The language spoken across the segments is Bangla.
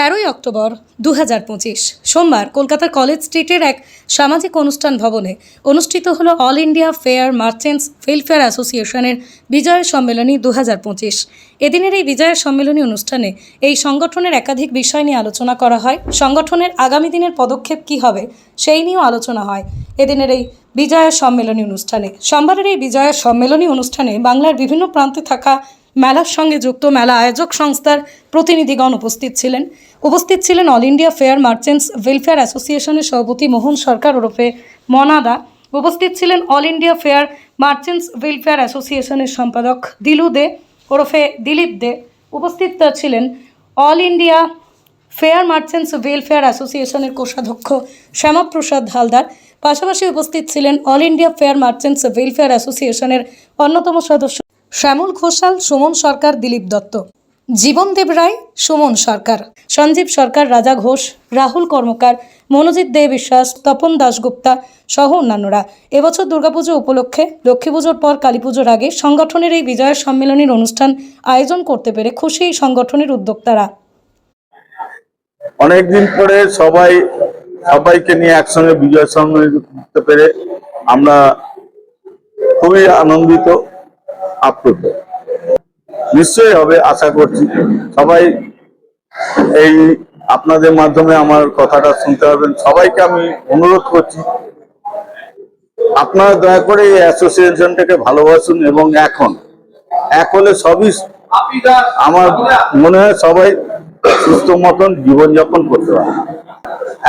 তেরোই অক্টোবর দু হাজার পঁচিশ সোমবার কলকাতার কলেজ স্ট্রিটের এক সামাজিক অনুষ্ঠান ভবনে অনুষ্ঠিত হল all India fair merchants welfare অ্যাসোসিয়েশনের বিজয় সম্মেলনী দু হাজার পঁচিশ। এদিনের এই বিজয় সম্মেলনী অনুষ্ঠানে এই সংগঠনের একাধিক বিষয় নিয়ে আলোচনা করা হয়। সংগঠনের আগামী দিনের পদক্ষেপ কী হবে সেই নিয়েও আলোচনা হয়। এদিনের এই বিজয় সম্মেলনী অনুষ্ঠানে। সোমবারের এই বিজয় সম্মেলনী অনুষ্ঠানে বাংলার বিভিন্ন প্রান্তে থাকা মেলার সঙ্গে যুক্ত মেলা আয়োজক সংস্থার প্রতিনিধিগণ উপস্থিত ছিলেন। উপস্থিত ছিলেন all India fair merchants welfare অ্যাসোসিয়েশনের সভাপতি মোহন সরকার ওরফে মনাদা। উপস্থিত ছিলেন all India fair merchants welfare অ্যাসোসিয়েশনের সম্পাদক দিলু দে ওরফে দিলীপ দে। উপস্থিত ছিলেন all India fair merchants welfare অ্যাসোসিয়েশনের কোষাধ্যক্ষ শ্যামাপ্রসাদ হালদার। পাশাপাশি উপস্থিত ছিলেন all India fair merchants welfare অ্যাসোসিয়েশনের অন্যতম সদস্য শ্যামল ঘোষাল, সুমন সরকার, দিলীপ দত্ত। জীবনদেব রায়, সুমন সরকার। সঞ্জীব সরকার, রাজা ঘোষ, রাহুল কর্মকার, মনোজিৎ দে বিশ্বাস, তপন দাশগুপ্তা সহ অন্যান্যরা। এবছর দুর্গাপুজো উপলক্ষে লক্ষ্মী পুজোর পর কালী পুজোর আগে সংগঠনের এই বিজয় সম্মেলনের অনুষ্ঠান আয়োজন করতে পেরে খুশি এই সংগঠনের উদ্যোক্তারা। অনেকদিন পরে সবাই, সবাইকে নিয়ে একসঙ্গে বিজয় সম্মেলন করতে পেরে আমরা খুবই আনন্দিত। আপ্লুত নিশ্চয়ই হবে, আশা করছি। সবাই এই আপনাদের মাধ্যমে আমার কথাটা শুনতে পারবেন। সবাইকে আমি অনুরোধ করছি, আপনারা দয়া করে এই অ্যাসোসিয়েশনটাকে ভালোবাসুন এবং এখন, এক হলে সবই আমার মনে হয় সবাই সুস্থ মতন জীবনযাপন করতে পারে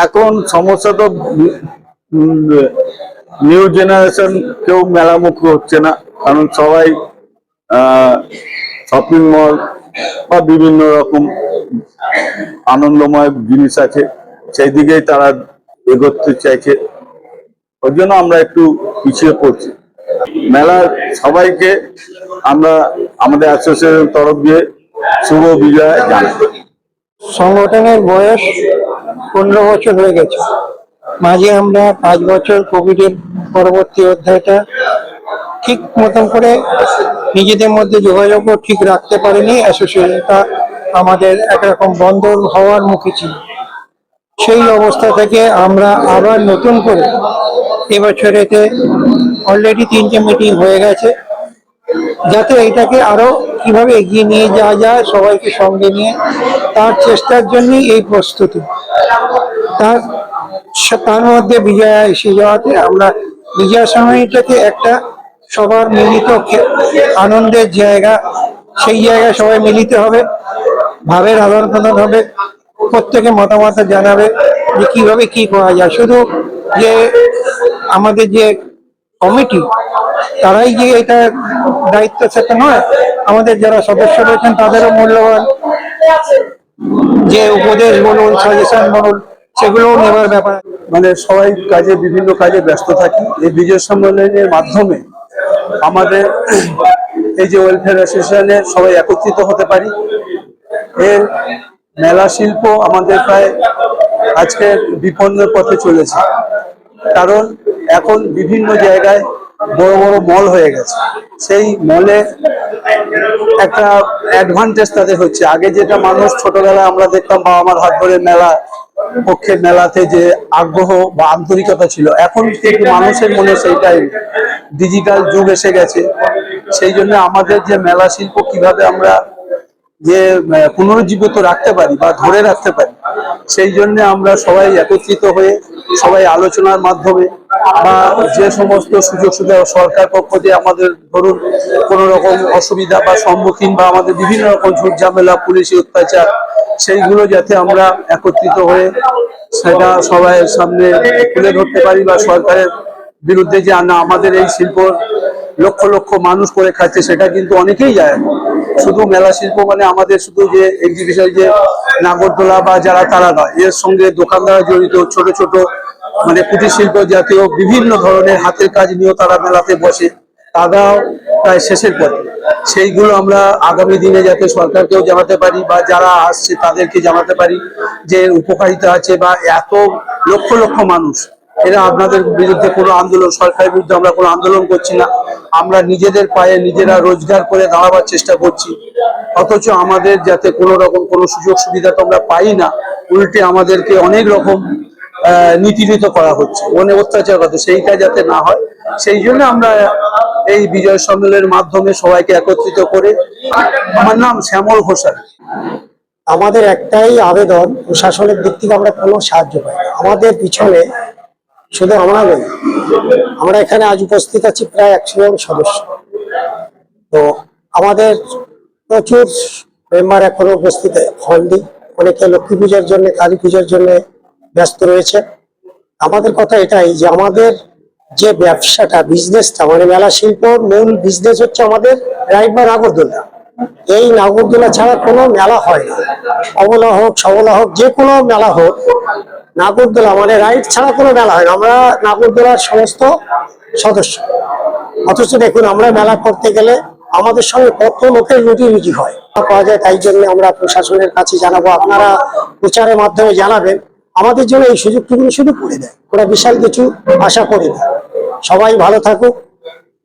এখন সমস্যা তো নিউ জেনারেশন কেউ মেলামুখী হচ্ছে না, কারণ সবাই শপিং মল বা বিভিন্ন রকম আনন্দময় জিনিস আছে সেই দিকেই তারা এগোতে চাইছে। ওই জন্য আমরা একটু পিছিয়ে পড়ছি। মেলার সবাইকে আমরা আমাদের অ্যাসোসিয়েশন তরফ দিয়ে শুভ বিজয় জানাই। সংগঠনের বয়স পনেরো বছর হয়ে গেছে। মাঝে আমরা পাঁচ বছর কোভিডের পরবর্তী অধ্যায়টা ঠিক মতন করে নিজেদের মধ্যে যোগাযোগও ঠিক রাখতে পারেনি। অ্যাসোসিয়েশনটা আমাদের একরকম বন্ধ হওয়ার মুখে ছিল। সেই অবস্থা থেকে আমরা আবার নতুন করে এবছরেতে অলরেডি তিনটে মিটিং হয়ে গেছে। যাতে এটাকে আরও কীভাবে এগিয়ে নিয়ে যাওয়া যায়, সবাইকে সঙ্গে নিয়ে, তার চেষ্টার জন্যই এই প্রস্তুতি। তার তার মধ্যে বিজয়া এসে যাওয়াতে আমরা বিজয়া সময়টাকে একটা সবার মিলিত আনন্দের জায়গা, সেই জায়গায় সবাই মিলিত হবে, ভাবের আদান প্রদান হবে, প্রত্যেকে মতামত জানাবে যে কীভাবে কি করা যায়। শুধু যে আমাদের যে কমিটি, তারাই যে এটা দায়িত্ব সেটা নয়, আমাদের যারা সদস্য রয়েছেন তাদেরও মূল্যবান যে উপদেশ বলুন সাজেশন বলুন, সেগুলোও নেবার ব্যাপার। মানে সবাই কাজে বিভিন্ন কাজে ব্যস্ত থাকি। এই বিজয় সম্মেলনের মাধ্যমে আমাদের এই যে ওয়েলফেয়ার অ্যাসোসিয়েশনে সবাই একত্রিত হতে পারি। এর মেলা শিল্প আমাদের প্রায় আজকে বিপন্নের পথে চলেছে। কারণ এখন বিভিন্ন জায়গায় বড় বড় মল হয়ে গেছে। সেই মলে একটা অ্যাডভান্টেজ তাদের হচ্ছে। আগে যেটা মানুষ ছোটবেলায় আমরা দেখতাম বাবা আমার হাত ধরে মেলা, পক্ষে মেলাতে যে আগ্রহ বা আন্তরিকতা ছিল। এখন কিন্তু মানুষের মনে সেইটাই ডিজিটাল যুগ এসে গেছে। সেই জন্য আমাদের যে মেলা শিল্প কীভাবে আমরা যে পুনরুজ্জীবিত রাখতে পারি বা ধরে রাখতে পারি, সেই জন্য আমরা সবাই একত্রিত হয়ে সবাই আলোচনার মাধ্যমে বা যে সমস্ত সুযোগ সুবিধা সরকার পক্ষ দিয়ে আমাদের ধরুন কোনো রকম অসুবিধা বা সম্মুখীন বা আমাদের বিভিন্ন রকম ঝুট ঝামেলা পুলিশি অত্যাচার, সেইগুলো যাতে আমরা একত্রিত হয়ে সেটা সবাই সামনে তুলে ধরতে পারি বা সরকারের বিরুদ্ধে যে না আমাদের এই শিল্প লক্ষ লক্ষ মানুষ করে খাচ্ছে, সেটা কিন্তু অনেকেই যায় শুধু মেলা শিল্প মানে আমাদের শুধু যে এক্সিবিশন যে নাগরদোলা বা যারা তারা নয়, এর সঙ্গে দোকানদার জড়িত, ছোট ছোট মানে কুটির শিল্প জাতীয় বিভিন্ন ধরনের হাতের কাজ নিয়েও তারা মেলাতে বসে। তারাও প্রায় শেষের পথে। সেইগুলো আমরা আগামী দিনে যাতে সরকারকেও জানাতে পারি বা যারা আসছে তাদেরকে জানাতে পারি যে উপকারিতা আছে বা এত লক্ষ লক্ষ মানুষ এরা আপনাদের বিরুদ্ধে কোনো আন্দোলন, সরকারের বিরুদ্ধে আমরা কোনো আন্দোলন করছি না। আমরা নিজেদের পায়ে নিজেরা রোজগার করে দাঁড়াবার চেষ্টা করছি। অথচ আমাদের যাতে কোনো রকম কোনো সুযোগ সুবিধা তো আমরা পাই না, উল্টে আমাদেরকে অনেক রকম নিপীড়িত করা হচ্ছে। অনেক অত্যাচার করতে সেইটা যাতে না হয়। সেই জন্য আমরা এই বিজয় সম্মেলনের মাধ্যমে সবাইকে একত্রিত করে আমার নাম শ্যামল ঘোষাল। আমাদের একটাই আবেদন, প্রশাসনের দিক থেকে আমরা কোনো সাহায্য পাই আমাদের পিছনে শুধু আমরা নই আমরা এখানে আজ উপস্থিত আছি প্রায় একশো জন সদস্য। তো আমাদের প্রচুর মেম্বার এখনও উপস্থিত হননি। অনেকে লক্ষ্মী পূজার জন্য, কালী পূজার জন্য ব্যস্ত রয়েছে। আমাদের কথা এটাই যে আমাদের যে ব্যবসাটা বিজনেসটা মানে মেলা শিল্প মূল বিজনেস হচ্ছে আমাদের রাইড বা নাগরদোলা। এই নাগরদোলা ছাড়া কোনো মেলা হয় না। অবলা হোক, সবলা হোক, যে কোনো মেলা হোক নাগরদোলা মানে রাইড ছাড়া কোনো মেলা হয় না। আমরা নাগরদোলার সমস্ত সদস্য। অথচ দেখুন, আমরা মেলা করতে গেলে আমাদের সঙ্গে কত লোকের রুটি হয়। পাওয়া যায়, তাই জন্য আমরা প্রশাসনের কাছে জানাব। আপনারা প্রচারের মাধ্যমে জানাবেন। আমাদের জন্য এই সুযোগটুকু শুধু করে দেয়। ওরা বিশাল কিছু আশা করি না সবাই ভালো থাকুক।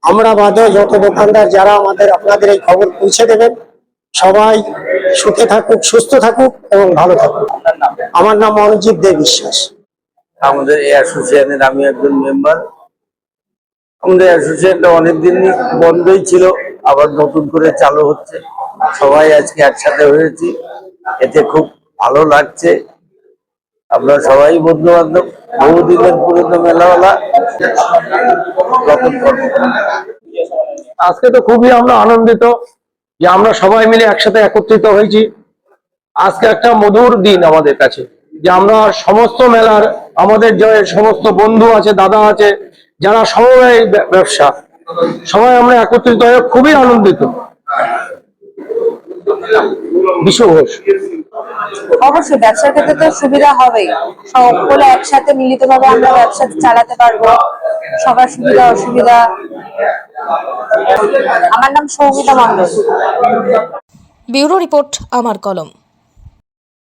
আমরা বাদে যত দোকানদার, যারা আমাদের আপনাদের এই খবর পৌঁছে দেবেন, সবাই সুখে থাকুক, সুস্থ থাকুক এবং ভালো থাকুক। আমার নাম মনোজিৎ দে বিশ্বাস। আমাদের এই অ্যাসোসিয়েশনের আমি একজন মেম্বার। আমাদের অ্যাসোসিয়েশনটা অনেকদিনই বন্ধই ছিল আবার নতুন করে চালু হচ্ছে। সবাই আজকে একসাথে হয়েছি। এতে খুব ভালো লাগছে। আমরা সবাই বন্ধু বান্ধব বহুদিনের পুরনো মেলাওয়ালা। আজকে তো খুবই আমরা আনন্দিত যে আমরা সবাই মিলে একসাথে একত্রিত হয়েছি। আজকে একটা মধুর দিন আমাদের কাছে যে আমরা সমস্ত মেলার আমাদের যে সমস্ত বন্ধু আছে দাদা আছে যারা সমবায় ব্য- ব্যবসা সবাই আমরা একত্রিত হয়ে খুবই আনন্দিত। বিশ্ব ঘোষ। অবশ্যই ব্যবসার ক্ষেত্রে তো সুবিধা হবেই। সকলে একসাথে মিলিতভাবে আমরা ব্যবসা চালাতে পারব। সবার সুবিধা অসুবিধা। আমার নাম সৌমিতা মন্ডল ব্যুরো রিপোর্ট আমার কলম।